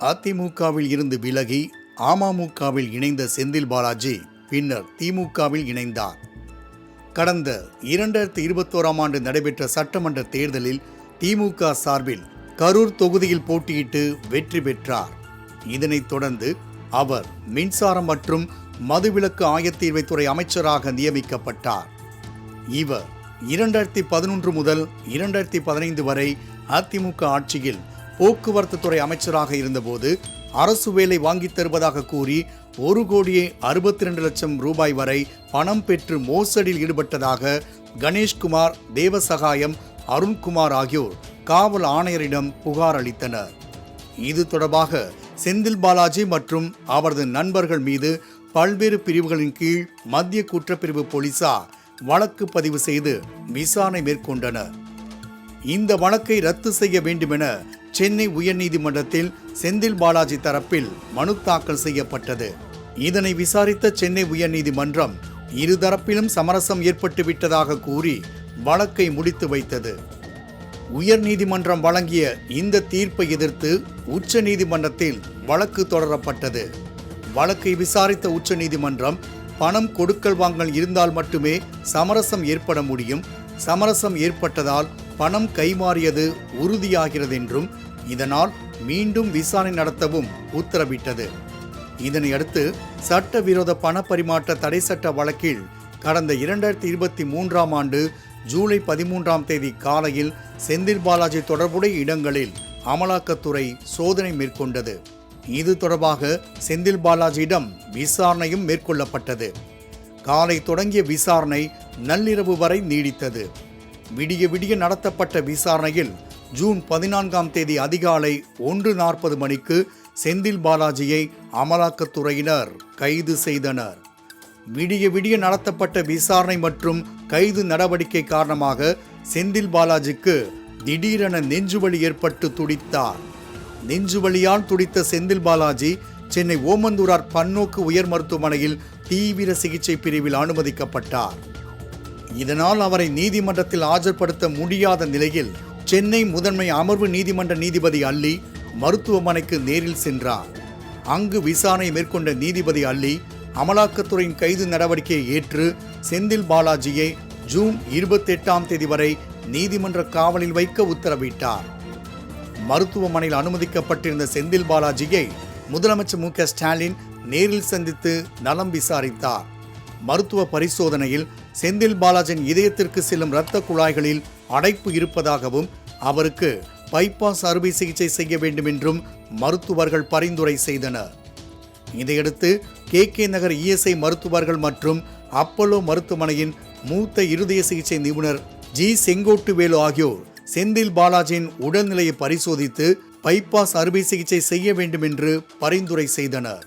அதிமுகவில் இருந்து விலகி அமமுகவில் இணைந்த செந்தில் பாலாஜி பின்னர் திமுகவில் இணைந்தார். கடந்த இரண்டாயிரத்தி இருபத்தோராம் ஆண்டு நடைபெற்ற சட்டமன்ற தேர்தலில் திமுக சார்பில் கரூர் தொகுதியில் போட்டியிட்டு வெற்றி பெற்றார். இதனைத் தொடர்ந்து அவர் மின்சாரம் மற்றும் மதுவிலக்கு ஆயத்தீர்வைத்துறை அமைச்சராக நியமிக்கப்பட்டார். இவர் இரண்டாயிரத்தி பதினொன்று முதல் இரண்டாயிரத்தி பதினைந்து வரை அதிமுக ஆட்சியில் போக்குவரத்து துறை அமைச்சராக இருந்தபோது அரசு வேலை வாங்கித் தருவதாக கூறி ஒரு கோடியே அறுபத்தி ரெண்டு லட்சம் ரூபாய் வரை பணம் பெற்று மோசடியில் ஈடுபட்டதாக கணேஷ்குமார் தேவசகாயம் அருண்குமார் ஆகியோர் காவல் ஆணையரிடம் புகார் அளித்தனர். இது தொடர்பாக செந்தில் பாலாஜி மற்றும் அவரது நண்பர்கள் மீது பல்வேறு பிரிவுகளின் கீழ் மத்திய குற்றப்பிரிவு போலீசார் வழக்கு பதிவு செய்து விசாரணை மேற்கொண்டனர். இந்த வழக்கை ரத்து செய்ய வேண்டுமென சென்னை உயர்நீதிமன்றத்தில் செந்தில் பாலாஜி தரப்பில் மனு தாக்கல் செய்யப்பட்டது. இதனை விசாரித்த சென்னை உயர்நீதிமன்றம் இருதரப்பிலும் சமரசம் ஏற்பட்டு விட்டதாக கூறி வழக்கை முடித்து வைத்தது. உயர்நீதிமன்றம் வழங்கிய இந்த தீர்ப்பை எதிர்த்து உச்ச நீதிமன்றத்தில் வழக்கு தொடரப்பட்டது. வழக்கை விசாரித்த உச்ச நீதிமன்றம் பணம் கொடுக்கல் வாங்கல் இருந்தால் மட்டுமே சமரசம் ஏற்பட முடியும். சமரசம் ஏற்பட்டதால் பணம் கைமாறியது உறுதியாகிறது என்றும் இதனால் மீண்டும் விசாரணை நடத்தவும் உத்தரவிட்டது. இதனையடுத்து சட்டவிரோத பண பரிமாற்ற தடை சட்ட வழக்கில் கடந்த இரண்டாயிரத்தி இருபத்தி மூன்றாம் ஆண்டு ஜூலை பதிமூன்றாம் தேதி காலையில் செந்தில் பாலாஜி தொடர்புடைய இடங்களில் அமலாக்கத்துறை சோதனை மேற்கொண்டது. இது தொடர்பாக செந்தில் பாலாஜியிடம் விசாரணையும் மேற்கொள்ளப்பட்டது. காலை தொடங்கிய விசாரணை நள்ளிரவு வரை நீடித்தது. விடிய விடிய நடத்தப்பட்ட விசாரணையில் ஜூன் பதினான்காம் தேதி அதிகாலை ஒன்று நாற்பது மணிக்கு செந்தில் பாலாஜியை அமலாக்கத்துறையினர் கைது செய்தனர். விடிய விடிய நடத்தப்பட்ட விசாரணை மற்றும் கைது நடவடிக்கை காரணமாக செந்தில் பாலாஜிக்கு திடீரென நெஞ்சுவலி ஏற்பட்டு துடித்தார். நெஞ்சுவலியால் துடித்த செந்தில் பாலாஜி சென்னை ஓமந்தூரார் பன்னோக்கு உயர் மருத்துவமனையில் தீவிர சிகிச்சை பிரிவில் அனுமதிக்கப்பட்டார். இதனால் அவரை நீதிமன்றத்தில் ஆஜர்படுத்த முடியாத நிலையில் சென்னை முதன்மை அமர்வு நீதிமன்ற நீதிபதி அல்லி மருத்துவமனைக்கு நேரில் சென்றார். அங்கு விசாரணை மேற்கொண்ட நீதிபதி அல்லி அமலாக்கத்துறையின் கைது நடவடிக்கையை ஏற்று செந்தில் பாலாஜியை ஜூன் இருபத்தெட்டாம் தேதி வரை நீதிமன்ற காவலில் வைக்க உத்தரவிட்டார். மருத்துவமனையில் அனுமதிக்கப்பட்டிருந்த செந்தில் பாலாஜியை முதலமைச்சர் மு க ஸ்டாலின் நேரில் சந்தித்து நலம் விசாரித்தார். மருத்துவ பரிசோதனையில் செந்தில் பாலாஜியின் இதயத்திற்கு செல்லும் இரத்த குழாய்களில் அடைப்பு இருப்பதாகவும் அவருக்கு பைபாஸ் அறுவை சிகிச்சை செய்ய வேண்டும் என்றும் மருத்துவர்கள் பரிந்துரை செய்தனர். இதையடுத்து கே கே நகர் இஎஸ்ஐ மருத்துவர்கள் மற்றும் அப்பல்லோ மருத்துவமனையின் மூத்த இருதய சிகிச்சை நிபுணர் ஜி. செங்கோட்டுவேலு ஆகியோர் செந்தில் பாலாஜியின் உடல்நிலையை பரிசோதித்து பைபாஸ் அறுவை சிகிச்சை செய்ய வேண்டும் என்று பரிந்துரை செய்தனர்.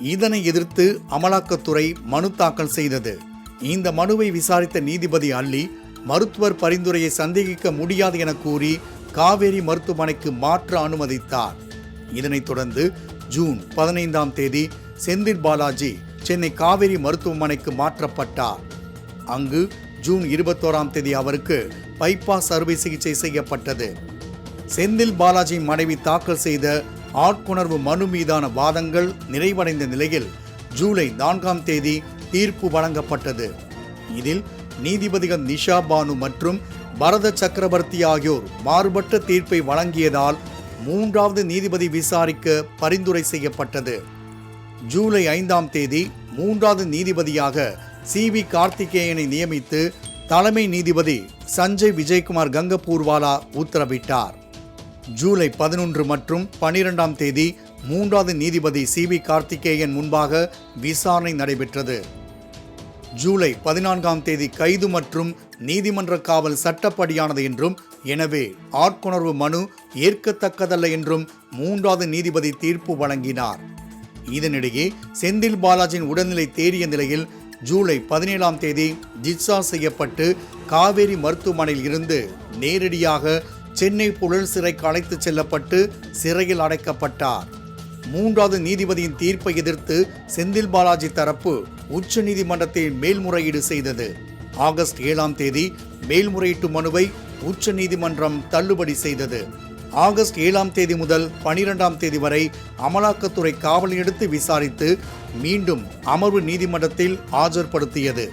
இதனை எதிர்த்து அமலாக்கத்துறை மனு தாக்கல் செய்தது. இந்த மனுவை விசாரித்த நீதிபதி அல்லி மருத்துவர் பரிந்துரையை சந்தேகிக்க முடியாது என கூறி காவேரி மருத்துவமனைக்கு மாற்ற அனுமதித்தார். இதனைத் தொடர்ந்து ஜூன் பதினைந்தாம் தேதி செந்தில் பாலாஜி சென்னை காவேரி மருத்துவமனைக்கு மாற்றப்பட்டார். அங்கு ஜூன் இருபத்தோராம் தேதி அவருக்கு பைபாஸ் அறுவை சிகிச்சை செய்யப்பட்டது. செந்தில் பாலாஜி மனைவி தாக்கல் செய்த ஆட்கொணர்வு மனு மீதான வாதங்கள் நிறைவடைந்த நிலையில் ஜூலை நான்காம் தேதி தீர்ப்பு வழங்கப்பட்டது. இதில் நீதிபதிகள் நிஷா பானு மற்றும் பரத சக்கரவர்த்தி ஆகியோர் மாறுபட்ட தீர்ப்பை வழங்கியதால் மூன்றாவது நீதிபதி விசாரிக்க பரிந்துரை செய்யப்பட்டது. ஜூலை ஐந்தாம் தேதி மூன்றாவது நீதிபதியாக சி வி கார்த்திகேயனை நியமித்து தலைமை நீதிபதி சஞ்சய் விஜயகுமார் கங்கபூர்வாலா உத்தரவிட்டார். ஜூலை பதினொன்று மற்றும் பனிரெண்டாம் தேதி மூன்றாவது நீதிபதி சி வி கார்த்திகேயன் முன்பாக விசாரணை நடைபெற்றது. ஜூலை பதினான்காம் தேதி கைது மற்றும் நீதிமன்ற காவல் சட்டப்படியானது என்றும் எனவே ஆட்கொணர்வு மனு ஏற்கத்தக்கதல்ல என்றும் மூன்றாவது நீதிபதி தீர்ப்பு வழங்கினார். இதனிடையே செந்தில் பாலாஜியின் உடல்நிலை தேறிய நிலையில் ஜூலை பதினேழாம் தேதி ஜிட்சா செய்யப்பட்டு காவேரி மருத்துவமனையில் இருந்து நேரடியாக சென்னை புழல் சிறைக்கு அழைத்துச் செல்லப்பட்டு சிறையில் அடைக்கப்பட்டார். மூன்றாவது நீதிபதியின் தீர்ப்பை எதிர்த்து செந்தில் பாலாஜி தரப்பு உச்ச நீதிமன்றத்தில் மேல்முறையீடு செய்தது. ஆகஸ்ட் ஏழாம் தேதி மேல்முறையீட்டு மனுவை உச்ச நீதிமன்றம் தள்ளுபடி செய்தது. ஆகஸ்ட் ஏழாம் தேதி முதல் பனிரெண்டாம் தேதி வரை அமலாக்கத்துறை காவலில் எடுத்து விசாரித்து மீண்டும் அமர்வு நீதிமன்றத்தில் ஆஜர்படுத்தியது.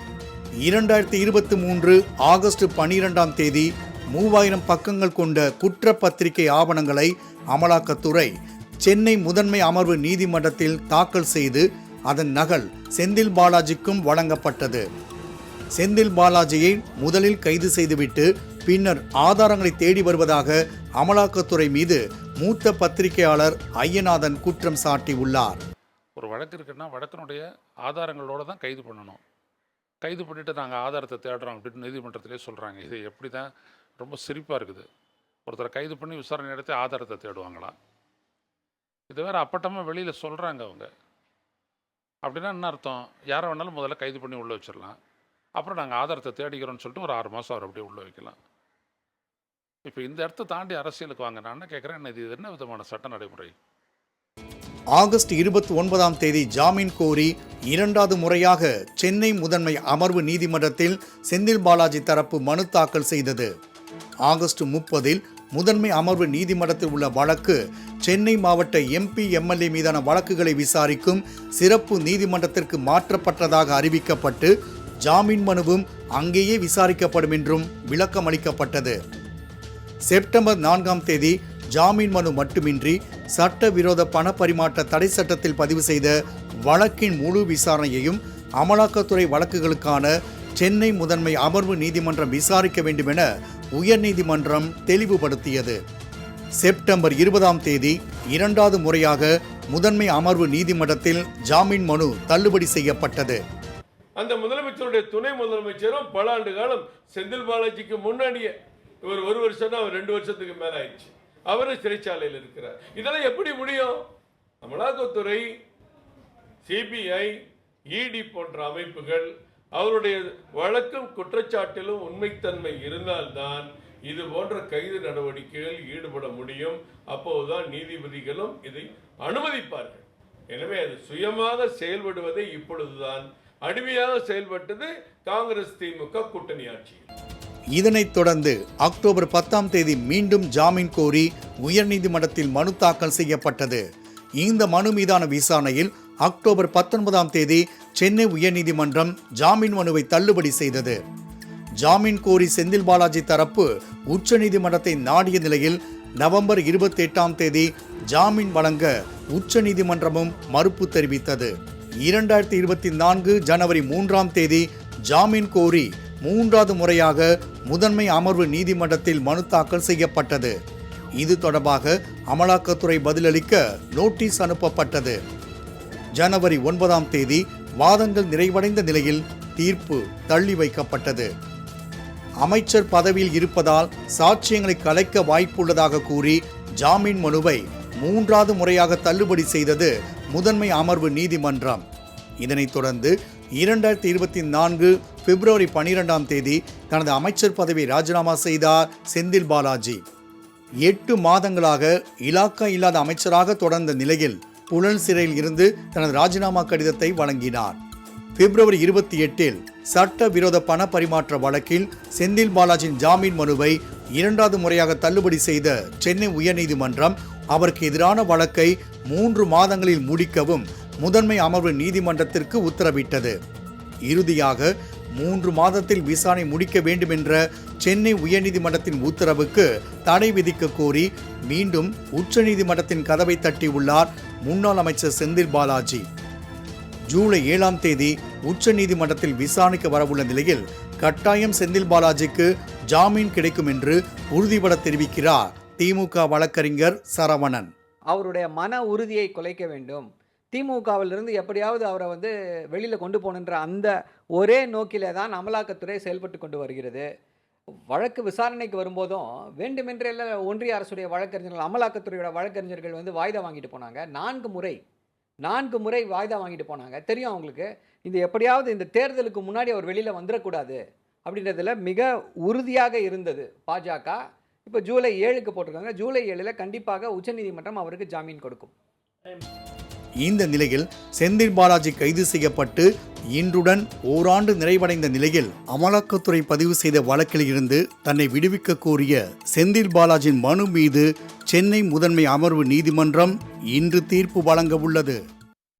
இரண்டாயிரத்தி இருபத்தி மூன்று ஆகஸ்ட் பனிரெண்டாம் தேதி மூவாயிரம் பக்கங்கள் கொண்ட குற்றப்பத்திரிகை ஆவணங்களை அமலாக்கத்துறை சென்னை முதன்மை அமர்வு நீதிமன்றத்தில் தாக்கல் செய்து அதன் நகல் செந்தில் பாலாஜிக்கும் வழங்கப்பட்டது. செந்தில் பாலாஜியை முதலில் கைது செய்துவிட்டு பின்னர் ஆதாரங்களை தேடி வருவதாக அமலாக்கத்துறை மீது மூத்த பத்திரிகையாளர் ஐயநாதன் குற்றம் சாட்டியுள்ளார். ஒரு வழக்கு இருக்குன்னா வழக்கினுடைய ஆதாரங்களோடு தான் கைது பண்ணணும். கைது பண்ணிவிட்டு நாங்கள் ஆதாரத்தை தேடுறோம் அப்படின்னு நீதிமன்றத்திலே சொல்கிறாங்க இது எப்படி தான் ரொம்ப சிரிப்பாக இருக்குது. ஒருத்தரை கைது பண்ணி விசாரணை நடத்தி ஆதாரத்தை தேடுவாங்களா? இது வேறு அப்பட்டமாக வெளியில் சொல்கிறாங்க அவங்க. அப்படின்னா என்ன அர்த்தம்? யாரை வேணாலும் முதல்ல கைது பண்ணி உள்ளே வச்சிடலாம் அப்புறம் நாங்கள் ஆதாரத்தை தேடிக்கிறோம்னு சொல்லிட்டு ஒரு ஆறு மாதம் அவர் அப்படியே உள்ளே வைக்கலாம். இப்போ இந்த இடத்த தாண்டி அரசியலுக்கு வாங்க. நான் என்ன கேட்குறேன் இது? என்ன விதமான சட்ட நடைமுறை? ஆகஸ்ட் இருபத்தி ஒன்பதாம் தேதி ஜாமீன் கோரி இரண்டாவது முறையாக சென்னை முதன்மை அமர்வு நீதிமன்றத்தில் செந்தில் பாலாஜி தரப்பு மனு தாக்கல் செய்தது. ஆகஸ்ட் முப்பதில் முதன்மை அமர்வு நீதிமன்றத்தில் உள்ள வழக்கு சென்னை மாவட்ட எம்பி எம்எல்ஏ மீதான வழக்குகளை விசாரிக்கும் சிறப்பு நீதிமன்றத்திற்கு மாற்றப்பட்டதாக அறிவிக்கப்பட்டு ஜாமீன் மனுவும் அங்கேயே விசாரிக்கப்படும் என்றும் விளக்கம் அளிக்கப்பட்டது. செப்டம்பர் நான்காம் தேதி ஜாமீன் மனு மட்டுமின்றி சட்டவிரோத பண பரிமாற்ற தடை சட்டத்தில் பதிவு செய்த வழக்கின் முழு விசாரணையையும் அமலாக்கத்துறை வழக்குகளுக்கான சென்னை முதன்மை அமர்வு நீதிமன்றம் விசாரிக்க வேண்டுமென உயர்நீதிமன்றம் தெளிவுபடுத்தியது. செப்டம்பர் இருபதாம் தேதி இரண்டாவது முறையாக முதன்மை அமர்வு நீதிமன்றத்தில் ஜாமீன் மனு தள்ளுபடி செய்யப்பட்டது. அந்த முதலமைச்சருடைய துணை முதலமைச்சரும் பல ஆண்டு காலம் செந்தில் பாலாஜிக்கு முன்னாடியே இவர் ஒரு வருஷம் அவர் ரெண்டு வருஷத்துக்கு மேல ஆயிடுச்சு. அவரும் சிறைச்சாலையில் இருக்கிறார். இதெல்லாம் எப்படி முடியும்? அமலாக்கத்துறை சிபிஐ இடி போன்ற அமைப்புகள் அவருடைய வழக்கும் குற்றச்சாட்டிலும் உண்மைத்தன்மை இருந்தால்தான் இது போன்ற கைது நடவடிக்கைகளில் ஈடுபட முடியும். அப்போதுதான் நீதிபதிகளும் இதை அனுமதிப்பார்கள். எனவே அது சுயமாக செயல்படுவதை இப்பொழுதுதான். அடிமையாக செயல்பட்டது காங்கிரஸ் திமுக கூட்டணி ஆட்சியில் இதனைத் தொடர்ந்து அக்டோபர் பத்தாம் தேதி மீண்டும் ஜாமீன் கோரி உயர்நீதிமன்றத்தில் மனு தாக்கல் செய்யப்பட்டது. இந்த மனு மீதான விசாரணையில் அக்டோபர் பத்தொன்பதாம் தேதி சென்னை உயர்நீதிமன்றம் ஜாமீன் மனுவை தள்ளுபடி செய்தது. ஜாமீன் கோரி செந்தில் பாலாஜி தரப்பு உச்சநீதிமன்றத்தை நாடிய நிலையில் நவம்பர் இருபத்தி எட்டாம் தேதி ஜாமீன் வழங்க உச்சநீதிமன்றமும் மறுப்பு தெரிவித்தது. இரண்டாயிரத்தி இருபத்தி நான்கு ஜனவரி மூன்றாம் தேதி ஜாமீன் கோரி மூன்றாவது முறையாக முதன்மை அமர்வு நீதிமன்றத்தில் மனு தாக்கல் செய்யப்பட்டது. இது தொடர்பாக அமலாக்கத்துறை பதிலளிக்க நோட்டீஸ் அனுப்பப்பட்டது. ஜனவரி ஒன்பதாம் தேதி வாதங்கள் நிறைவடைந்த நிலையில் தீர்ப்பு தள்ளி வைக்கப்பட்டது. அமைச்சர் பதவியில் இருப்பதால் சாட்சியங்களை கலைக்க வாய்ப்புள்ளதாக கூறி ஜாமீன் மனுவை மூன்றாவது முறையாக தள்ளுபடி செய்தது முதன்மை அமர்வு நீதிமன்றம். இதனைத் தொடர்ந்து இரண்டாயிரத்தி இருபத்தி நான்கு பிப்ரவரி பனிரெண்டாம் தேதி தனது அமைச்சர் பதவியை ராஜினாமா செய்தார் செந்தில் பாலாஜி. எட்டு மாதங்களாக இலாக்கா இல்லாத அமைச்சராக தொடர்ந்த நிலையில் புழல் சிறையில் இருந்து தனது ராஜினாமா கடிதத்தை வழங்கினார். பிப்ரவரி இருபத்தி எட்டில் சட்ட விரோத பண பரிமாற்ற வழக்கில் செந்தில் பாலாஜியின் ஜாமீன் மனுவை இரண்டாவது முறையாக தள்ளுபடி செய்த சென்னை உயர்நீதிமன்றம் அவருக்கு எதிரான வழக்கை மூன்று மாதங்களில் முடிக்கவும் முதன்மை அமர்வு நீதிமன்றத்திற்கு உத்தரவிட்டது. இறுதியாக மூன்று மாதத்தில் விசாரணை முடிக்க வேண்டும் என்ற சென்னை உயர்நீதிமன்றத்தின் உத்தரவுக்கு தடை விதிக்க கோரி மீண்டும் உச்சநீதிமன்றத்தின் கதவை தட்டியுள்ளார் முன்னாள் அமைச்சர் செந்தில் பாலாஜி. ஜூலை ஏழாம் தேதி உச்சநீதிமன்றத்தில் விசாரணைக்கு வரவுள்ள நிலையில் கட்டாயம் செந்தில் பாலாஜிக்கு ஜாமீன் கிடைக்கும் என்று உறுதிபட தெரிவிக்கிறார். திமுக வழக்கறிஞர் சரவணன். அவருடைய மன உறுதியை குலைக்க வேண்டும். திமுகவிலிருந்து எப்படியாவது அவரை வந்து வெளியில் கொண்டு போகணுன்ற அந்த ஒரே நோக்கிலே தான் அமலாக்கத்துறை செயல்பட்டு கொண்டு வருகிறது. வழக்கு விசாரணைக்கு வரும்போதும் வேண்டுமென்றே ஒன்றிய அரசுடைய வழக்கறிஞர்கள் அமலாக்கத்துறையோட வழக்கறிஞர்கள் வந்து வாய்தா வாங்கிட்டு போனாங்க. நான்கு முறை நான்கு முறை வாய்தா வாங்கிட்டு போனாங்க. தெரியும் அவங்களுக்கு? இது எப்படியாவது இந்த தேர்தலுக்கு முன்னாடி அவர் வெளியில் வந்துடக்கூடாது அப்படின்றதுல மிக உறுதியாக இருந்தது பாஜக. இப்போ ஜூலை ஏழுக்கு போட்டிருக்காங்க. ஜூலை ஏழில் கண்டிப்பாக உச்சநீதிமன்றம் அவருக்கு ஜாமீன் கொடுக்கும். இந்த நிலையில் செந்தில் பாலாஜி கைது செய்யப்பட்டு இன்றுடன் ஓராண்டு நிறைவடைந்த நிலையில் அமலாக்கத்துறை பதிவு செய்த வழக்கில் இருந்து தன்னை விடுவிக்க கோரிய செந்தில் பாலாஜியின் மனு மீது சென்னை முதன்மை அமர்வு நீதிமன்றம் இன்று தீர்ப்பு வழங்க உள்ளது.